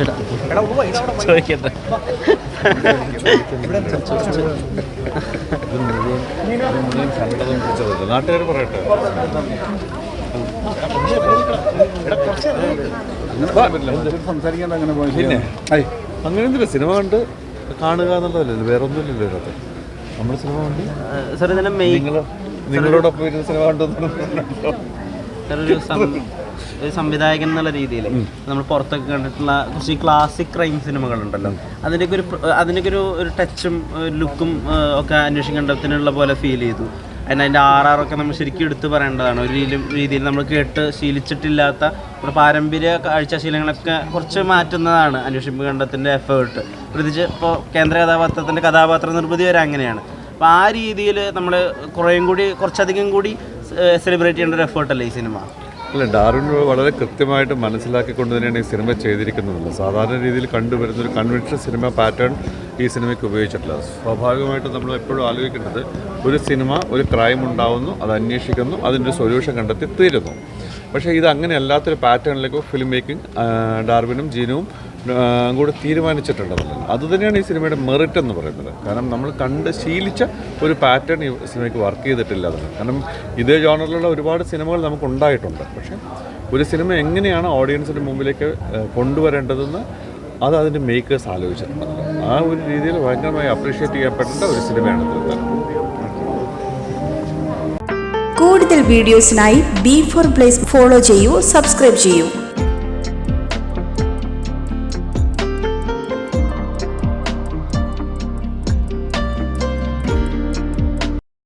ചേട്ടാ ചോദിക്കട്ടെ. നാട്ടുകാർ പറയട്ടെ സംസാരിക്കാൻ അങ്ങനെ പോയി പിന്നെ അങ്ങനെ എന്തില്ല സിനിമ കണ്ട് കാണുക എന്നുള്ളതല്ലേ വേറെ ഒന്നുമില്ലല്ലോ ഇതിനകത്ത്. നമ്മൾ സിനിമ കണ്ട്? സാർ ഇതിന്റെ നിങ്ങൾ നിങ്ങളോടൊപ്പം ഇരുന്ന് സിനിമ കണ്ടു ഒരു സംവിധായകൻ എന്നുള്ള രീതിയിൽ നമ്മൾ പുറത്തൊക്കെ കണ്ടിട്ടുള്ള കുറച്ച് ക്ലാസിക് ക്രൈം സിനിമകളുണ്ടല്ലോ. അതിന്റെയൊക്കെ ഒരു അതിന്റെയൊക്കെ ഒരു ഒരു ടച്ചും ലുക്കും ഒക്കെ അന്വേഷിക്കേണ്ടതിനുള്ള പോലെ ഫീൽ ചെയ്തു. അതിന് അതിന്റെ ആർ ആർ ഒക്കെ നമ്മൾ ശരിക്കും എടുത്തു പറയേണ്ടതാണ്. ഒരു രീതിയിൽ രീതിയിൽ നമ്മൾ കേട്ട് ശീലിച്ചിട്ടില്ലാത്ത ഒരു പാരമ്പര്യ കാഴ്ചശീലങ്ങളൊക്കെ കുറച്ച് മാറ്റുന്നതാണ് അന്വേഷിപ്പ് കണ്ടത്തിന്റെ എഫേർട്ട് പ്രത്യേകിച്ച് ഇപ്പോൾ കേന്ദ്ര കഥാപാത്രത്തിന്റെ കഥാപാത്ര നിർമ്മിതി വരെ അങ്ങനെയാണ്. അപ്പോൾ ആ രീതിയിൽ നമ്മൾ കുറേയും കൂടി കുറച്ചധികം കൂടി സെലിബ്രേറ്റ് ചെയ്യേണ്ട ഒരു എഫേർട്ടല്ലേ ഈ സിനിമ? അല്ല ഡാർവിൻ വളരെ കൃത്യമായിട്ട് മനസ്സിലാക്കിക്കൊണ്ട് തന്നെയാണ് ഈ സിനിമ ചെയ്തിരിക്കുന്നത്. സാധാരണ രീതിയിൽ കണ്ടുവരുന്ന ഒരു കൺവെൻഷൻ സിനിമ പാറ്റേൺ ഈ സിനിമയ്ക്ക് ഉപയോഗിച്ചിട്ടില്ല. സ്വാഭാവികമായിട്ടും നമ്മൾ എപ്പോഴും ആലോചിക്കേണ്ടത് ഒരു സിനിമ ഒരു ക്രൈം ഉണ്ടാവുന്നു അത് അന്വേഷിക്കുന്നു അതിന്റെ സൊല്യൂഷൻ കണ്ടെത്തി തീരുന്നു. പക്ഷേ ഇത് അങ്ങനെ അല്ലാത്തൊരു പാറ്റേണിലേക്ക് ഫിലിം മേക്കിംഗ് ഡാർവിനും ജീനുവും കൂടെ തീരുമാനിച്ചിട്ടുണ്ടെന്നുള്ളത് അതുതന്നെയാണ് ഈ സിനിമയുടെ മെറിറ്റ് എന്ന് പറയുന്നത്. കാരണം നമ്മൾ കണ്ട് ശീലിച്ച ഒരു പാറ്റേൺ ഈ സിനിമയ്ക്ക് വർക്ക് ചെയ്തിട്ടില്ല അതിന്. കാരണം ഇതേ ജോണറിലുള്ള ഒരുപാട് സിനിമകൾ നമുക്ക് ഉണ്ടായിട്ടുണ്ട്. പക്ഷേ ഒരു സിനിമ എങ്ങനെയാണ് ഓഡിയൻസിന്റെ മുമ്പിലേക്ക് കൊണ്ടുവരേണ്ടതെന്ന് അത് അതിന്റെ മേക്കേഴ്സ് ആലോചിച്ചിട്ടുണ്ട് ആ ഒരു രീതിയിൽ ഭയങ്കരമായി അപ്രീഷിയേറ്റ് ചെയ്യപ്പെടേണ്ട ഒരു സിനിമയാണ് കൂടുതൽ വീഡിയോസിനായി ബി ഫോർ പ്ലേസ് ഫോളോ ചെയ്യൂ സബ്സ്ക്രൈബ് ചെയ്യൂ.